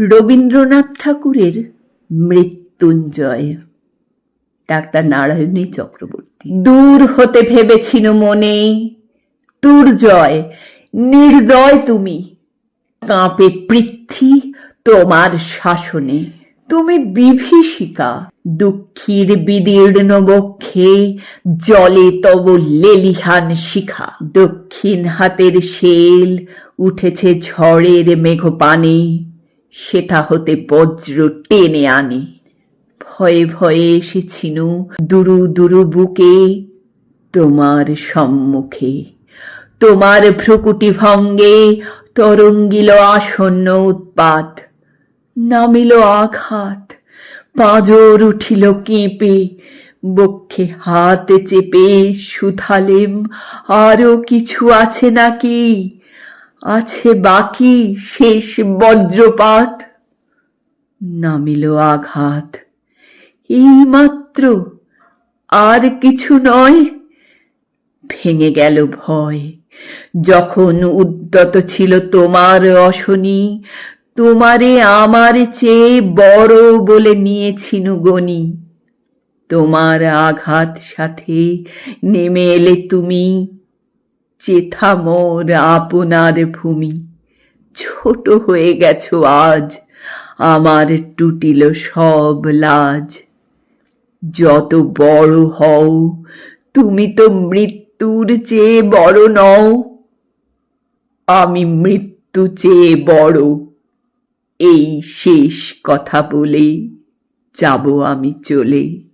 রবীন্দ্রনাথ ঠাকুরের মৃত্যুঞ্জয়। ডাক্তার নারায়ণী চক্রবর্তী। দূর হতে ভেবেছিল মনে, দুর্জয়, নির্দয় তুমি। কাঁপে পৃথ্বী তোমার শাসনে। তুমি বিভীষিকা, দুঃখীর বিদীর্ণ বক্ষে, জলে তব লেলিহান শিখা। দক্ষিণ হাতের শেল উঠেছে ঝড়ের মেঘপানে। সেটা হতে বজ্র টেনে আনে। ভয়ে ভয়ে এসেছিনু দুরু দুরু বুকে, তোমার সম্মুখে। তোমার ভ্রুকুটি ভঙ্গে তরঙ্গিল আসন্ন উৎপাত, নামিল আঘাত, পাঁজর উঠিল কেঁপে, বক্ষে হাত চেপে সুথালেম আরও কিছু আছে নাকি? আছে বাকি শেষ বজ্রপাত। নামিল আঘাত। এইমাত্র আর কিছু নয়। ভেঙে গেল ভয়। যখন উদ্যত ছিল তোমার অশনি, তোমারে আমার চেয়ে বড় বলে নিয়েছিনু গনি। তোমার আঘাত সাথে নেমে এলে তুমি চেথা মোর আপনার ভূমি। ছোট হয়ে গেছো আজ, আমার টুটিল সব লাজ। যত বড় হও, তুমি তো মৃত্যুর চেয়ে বড় নও। আমি মৃত্যু চেয়ে বড়, এই শেষ কথা বলে যাব আমি চলে।